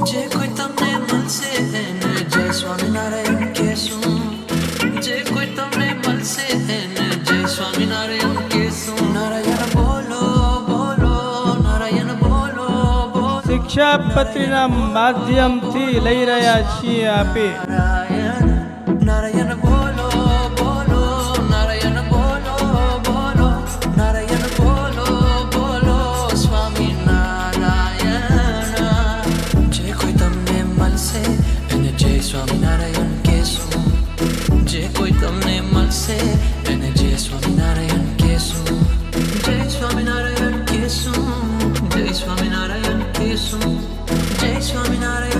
મળશે એને જય સ્વામિનારાયણ કહેશું જે કોઈ તમને મળશે એને જય સ્વામિનારાયણ કહેશું નારાયણ બોલો બોલો નારાયણ બોલો શિક્ષાપત્રીના માધ્યમથી લઈ રહ્યા છીએ આપે સ્વામિનારાયણ કેશો જે કોઈ તમને મળશે એને જે સ્વામિનારાયણ કેશો જય સ્વામિનારાયણ કેશો જય સ્વામિનારાયણ કેશો જય સ્વામિનારાયણ